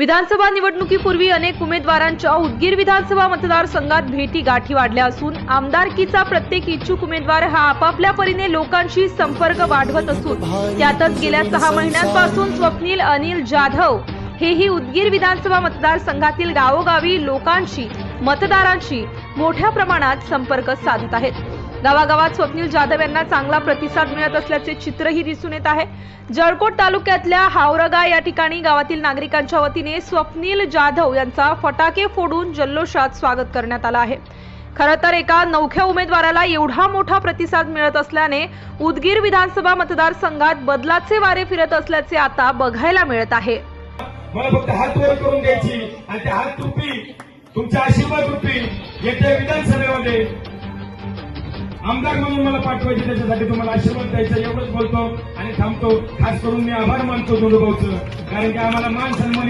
विधानसभा निवडणुकीपूर्वी अनेक उमेदवारांच्या उदगीर विधानसभा मतदारसंघात भेटी गाठी वाढल्या असून आमदारकीचा प्रत्येक इच्छुक उमेदवार हा आपापल्या परीने लोकांशी संपर्क वाढवत असून त्यातच गेल्या सहा महिन्यांपासून स्वप्नील अनिल जाधव हेही उदगीर विधानसभा मतदारसंघातील गावोगावी लोकांशी मतदारांशी मोठ्या प्रमाणात संपर्क साधत आहेत. गावागावात स्वप्नील जाधव यांना चांगला प्रतिसाद मिळत असल्याचे चित्रही दिसून येत आहे. जळकोट तालुक्यातल्या हावरगा या ठिकाणी गावातील नागरिकांच्या वतीने स्वप्नील जाधव यांचा फटाके फोडून जल्लोषात स्वागत करण्यात आलं आहे. खरं तर एका नवख्या उमेदवाराला एवढा मोठा प्रतिसाद मिळत असल्याने उदगीर विधानसभा मतदारसंघात बदलाचे वारे फिरत असल्याचे आता बघायला मिळत आहे. मला फक्त हात वर करून द्यायची आणि त्या हात तुटतील. तुमचे आशीर्वाद तुटतील. येत्या विधानसभेमध्ये आमदार म्हणून मला पाठवायचे त्याच्यासाठी तुम्हाला आशीर्वाद द्यायचा एवढंच बोलतो. आणि थांबतो. खास करून मी आभार मानतो दोडोभाऊचं कारण की आम्हाला मान सन्मान